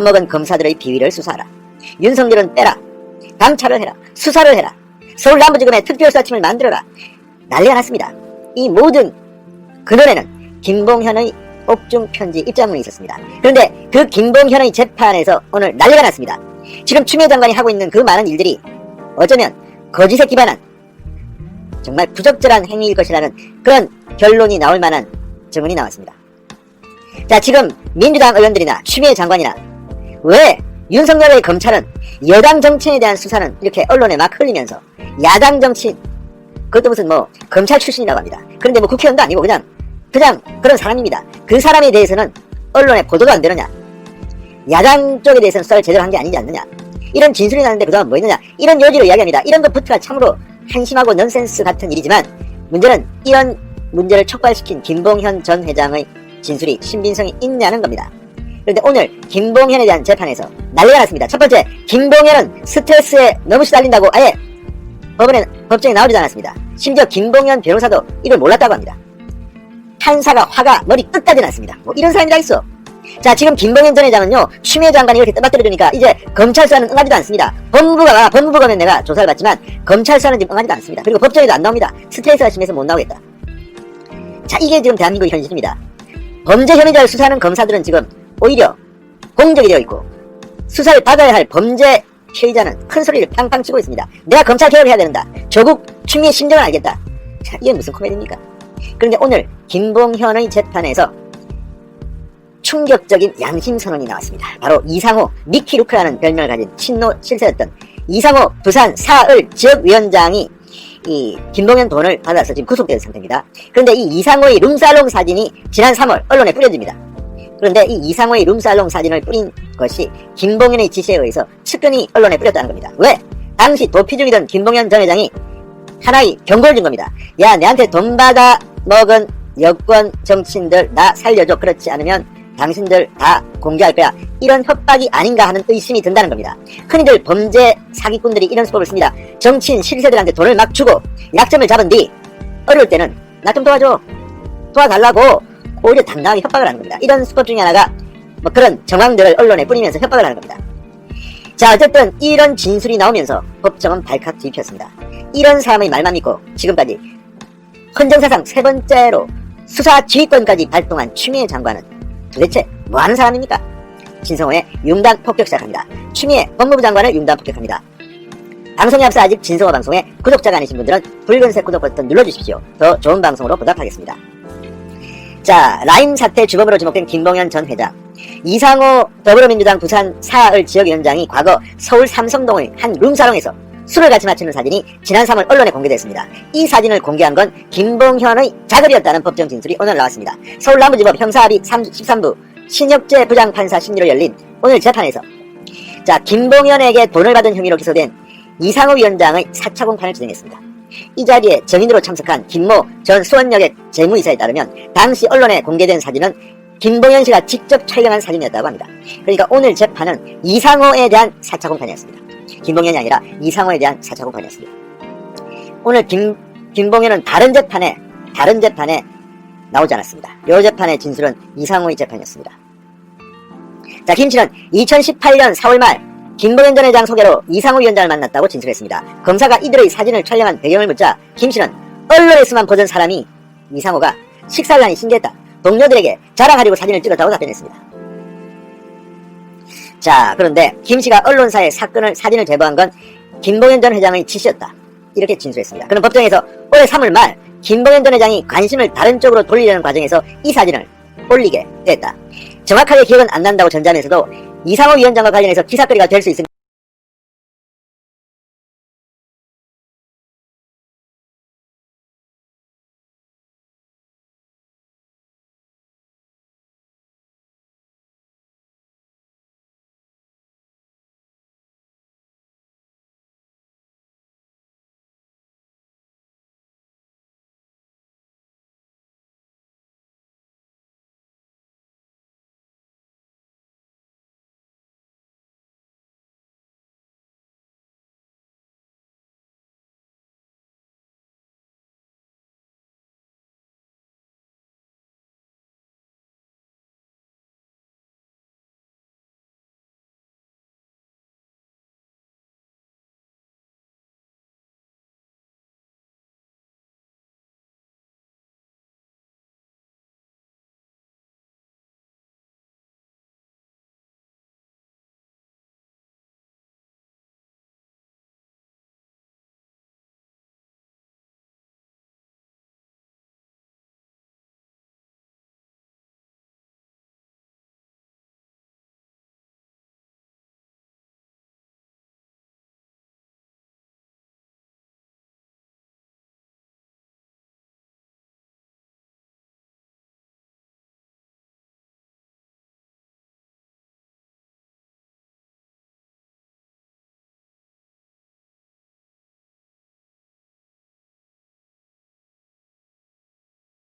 먹은 검사들의 비위를 수사하라. 윤석열은 빼라. 감찰을 해라. 수사를 해라. 서울 남부지검에 특별수사팀을 만들어라. 난리가 났습니다. 이 모든 근원에는 김봉현의 옥중 편지 입장문이 있었습니다. 그런데 그 김봉현의 재판에서 오늘 난리가 났습니다. 지금 추미애 장관이 하고 있는 그 많은 일들이 어쩌면 거짓에 기반한 정말 부적절한 행위일 것이라는 그런 결론이 나올 만한 증언이 나왔습니다. 자, 지금 민주당 의원들이나 추미애 장관이나 왜 윤석열의 검찰은 여당 정치인에 대한 수사는 이렇게 언론에 막 흘리면서 야당 정치인 그것도 무슨 뭐 검찰 출신이라고 합니다. 그런데 뭐 국회의원도 아니고 그냥 그냥 그런 사람입니다. 그 사람에 대해서는 언론에 보도도 안 되느냐? 야당 쪽에 대해서는 수사를 제대로 한 게 아니지 않느냐? 이런 진술이 나는데 그동안 뭐 있느냐? 이런 요지로 이야기합니다. 이런 것부터가 참으로 한심하고 넌센스 같은 일이지만 문제는 이런 문제를 촉발시킨 김봉현 전 회장의 진술이 신빙성이 있냐는 겁니다. 그런데 오늘 김봉현에 대한 재판에서 난리가 났습니다. 첫 번째, 김봉현은 스트레스에 너무 시달린다고 아예 법원에 법정에 나오지 않았습니다. 심지어 김봉현 변호사도 이걸 몰랐다고 합니다. 판사가 화가 머리 끝까지 났습니다. 뭐 이런 사람이 다 있어. 자, 지금 김봉현 전 회장은요, 추미애 장관이 이렇게 떠받들어주니까 이제 검찰 수사는 응하지도 않습니다. 법무부가, 법무부 가면 내가 조사를 받지만 검찰 수사는 지금 응하지도 않습니다. 그리고 법정에도 안 나옵니다. 스트레스가 심해서 못 나오겠다. 자, 이게 지금 대한민국의 현실입니다. 범죄 혐의자를 수사하는 검사들은 지금 오히려 공적이 되어 있고 수사를 받아야 할 범죄 피의자는 큰 소리를 팡팡 치고 있습니다. 내가 검찰 개혁을 해야 된다. 조국 추미애 심정을 알겠다. 자, 이게 무슨 코미디입니까? 그런데 오늘 김봉현의 재판에서 충격적인 양심 선언이 나왔습니다. 바로 이상호 미키루크라는 별명을 가진 친노 실세였던 이상호 부산 사을 지역위원장이 이 김봉현 돈을 받아서 지금 구속된 상태입니다. 그런데 이 이상호의 룸살롱 사진이 지난 3월 언론에 뿌려집니다. 그런데 이 이상호의 룸살롱 사진을 뿌린 것이 김봉현의 지시에 의해서 측근이 언론에 뿌렸다는 겁니다. 왜? 당시 도피 중이던 김봉현 전 회장이 하나의 경고를 준 겁니다. 야, 내한테 돈 받아 먹은 여권 정치인들 나 살려줘. 그렇지 않으면 당신들 다 공개할 거야. 이런 협박이 아닌가 하는 의심이 든다는 겁니다. 흔히들 범죄 사기꾼들이 이런 수법을 씁니다. 정치인 실세들한테 돈을 막 주고 약점을 잡은 뒤 어려울 때는 나 좀 도와줘. 도와달라고 오히려 당당하게 협박을 하는 겁니다. 이런 수법 중에 하나가 뭐 그런 정황들을 언론에 뿌리면서 협박을 하는 겁니다. 자, 어쨌든 이런 진술이 나오면서 법정은 발칵 뒤집혔습니다. 이런 사람의 말만 믿고 지금까지 헌정사상 세 번째로 수사 지휘권까지 발동한 추미애 장관은 도대체 뭐 하는 사람입니까? 진성호의 융단 폭격 시작합니다. 추미애 법무부 장관을 융단 폭격합니다. 방송에 앞서 아직 진성호 방송에 구독자가 아니신 분들은 붉은색 구독 버튼 눌러주십시오. 더 좋은 방송으로 보답하겠습니다. 자, 라임 사태 주범으로 지목된 김봉현 전 회장. 이상호 더불어민주당 부산 사을 지역위원장이 과거 서울 삼성동의 한 룸사롱에서 술을 같이 마시는 사진이 지난 3월 언론에 공개됐습니다. 이 사진을 공개한 건 김봉현의 작업이었다는 법정 진술이 오늘 나왔습니다. 서울 남부지법 형사합의 13부 신혁재 부장판사 심리로 열린 오늘 재판에서 자 김봉현에게 돈을 받은 혐의로 기소된 이상호 위원장의 4차 공판을 진행했습니다. 이 자리에 정인으로 참석한 김모 전 수원역의 재무이사에 따르면 당시 언론에 공개된 사진은 김봉현 씨가 직접 촬영한 사진이었다고 합니다. 그러니까 오늘 재판은 이상호에 대한 4차 공판이었습니다. 김봉현이 아니라 이상호에 대한 4차 공판이었습니다. 오늘 김, 김봉현은 다른 재판에, 다른 재판에 나오지 않았습니다. 이 재판의 진술은 이상호의 재판이었습니다. 자, 김 씨는 2018년 4월 말 김봉현 전 회장 소개로 이상호 위원장을 만났다고 진술했습니다. 검사가 이들의 사진을 촬영한 배경을 묻자 김 씨는 언론에서만 보던 사람이 이상호가 식사를 하니 신기했다. 동료들에게 자랑하려고 사진을 찍었다고 답변했습니다. 자, 그런데 김 씨가 언론사에 사건을 사진을 제보한 건 김봉현 전 회장의 지시였다. 이렇게 진술했습니다. 그는 법정에서 올해 3월 말 김봉현 전 회장이 관심을 다른 쪽으로 돌리려는 과정에서 이 사진을 올리게 됐다. 정확하게 기억은 안 난다고 전자하면서도 이상호 위원장과 관련해서 기사거리가 될 수 있습니다.